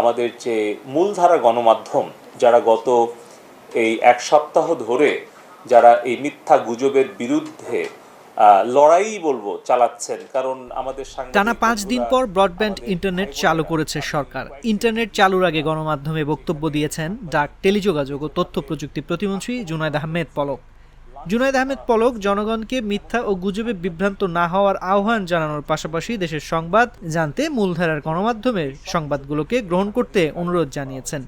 আমাদের যে মূলধারা গণমাধ্যম যারা গত এই এক সপ্তাহ ধরে যারা এই মিথ্যা গুজবের বিরুদ্ধে লড়াই বলব চালাচ্ছেন কারণ আমাদের টানা পাঁচ দিন পর ব্রডব্যান্ড ইন্টারনেট চালু করেছে সরকার। ইন্টারনেট চালুর আগে গণমাধ্যমে বক্তব্য দিয়েছেন ডাক টেলিযোগাযোগ ও তথ্য প্রযুক্তি প্রতিমন্ত্রী জুনায়দ আহমেদ পলক। জুনায়দ আহমেদ পলক জনগণকে মিথ্যা ও গুজবে বিভ্রান্ত না হওয়ার আহ্বান জানানোর পাশাপাশি দেশের সংবাদ জানতে মূলধারার গণমাধ্যমের সংবাদগুলোকে গ্রহণ করতে অনুরোধ জানিয়েছেন।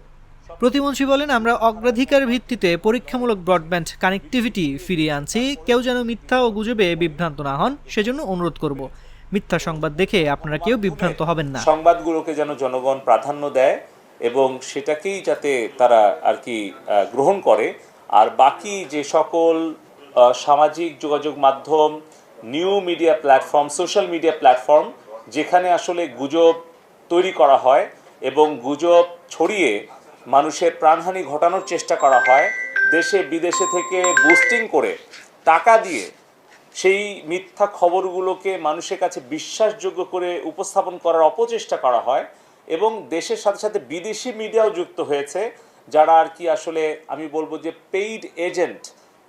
প্রতিমন্ত্রী বলেন, আমরা অগ্রাধিকার ভিত্তিতে পরীক্ষামূলক ব্রডব্যান্ড কানেক্টিভিটি ফিরিয়ে আনছি, কেউ যেন মিথ্যা ও গুজবে বিভ্রান্ত না হন, সেজন্য অনুরোধ করব। মিথ্যা সংবাদ দেখে আপনারা কেউ বিভ্রান্ত হবেন না। সংবাদগুলোকে যেন জনগণ প্রাধান্য দেয় এবং সেটাকেই যাতে তারা আর কি গ্রহণ করে। আর বাকি যে সকল সামাজিক যোগাযোগ মাধ্যম new media platform social media platform যেখানে আসলে গুজব তৈরি করা হয় এবং গুজব ছড়িয়ে মানুষের প্রাণহানি ঘটানোর চেষ্টা করা হয়, দেশে বিদেশে থেকে বুস্টিং করে টাকা দিয়ে সেই মিথ্যা খবরগুলোকে মানুষের কাছে বিশ্বাসযোগ্য করে উপস্থাপন করার অপচেষ্টা করা হয় এবং দেশের সাথে সাথে বিদেশি মিডিয়াও যুক্ত হয়েছে, যারা আর কি আসলে আমি বলব যে পেইড এজেন্ট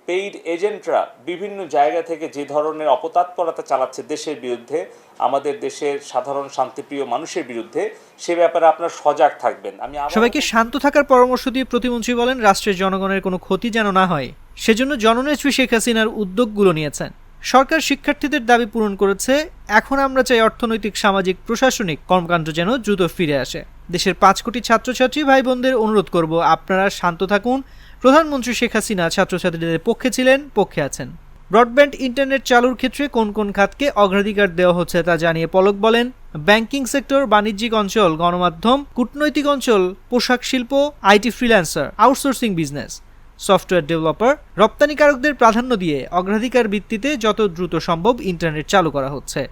পেইড এজেন্টরা বিভিন্ন জায়গা থেকে যে ধরনের অপতৎপরতা চালাচ্ছে দেশের বিরুদ্ধে, আমাদের দেশের সাধারণ শান্তিপ্রিয় মানুষের বিরুদ্ধে, সে ব্যাপারে আপনার সজাগ থাকবেন। আমি সবাইকে শান্ত থাকার পরামর্শ দিয়ে প্রতিমন্ত্রী বলেন, রাষ্ট্রের জনগণের কোনো ক্ষতি যেন না হয়। সেজন্য জননেত্রী শেখ হাসিনার উদ্যোগগুলো নিয়েছেন। সরকার শিক্ষার্থীদের দাবি পূরণ করেছে, এখন আমরা চাই অর্থনৈতিক, সামাজিক, প্রশাসনিক কর্মকাণ্ড যেন দ্রুত ফিরে আসে। দেশের পাঁচ কোটি ছাত্রছাত্রী ভাই বোনদের অনুরোধ করব আপনারা শান্ত থাকুন। প্রধানমন্ত্রী শেখ হাসিনা ছাত্রছাত্রীদের পক্ষে ছিলেন, পক্ষে আছেন। ব্রডব্যান্ড ইন্টারনেট চালুর ক্ষেত্রে কোন কোন খাতকে অগ্রাধিকার দেওয়া হচ্ছে তা জানিয়ে পলক বলেন ব্যাংকিং সেক্টর, বাণিজ্যিক অঞ্চল, গণমাধ্যম, কূটনৈতিক অঞ্চল, পোশাক শিল্প, IT freelancer, outsourcing business. Software developer, রপ্তানিকারকদের প্রাধান্য দিয়ে অগ্রাধিকার ভিত্তিতে যত দ্রুত সম্ভব ইন্টারনেট চালু করা হচ্ছে।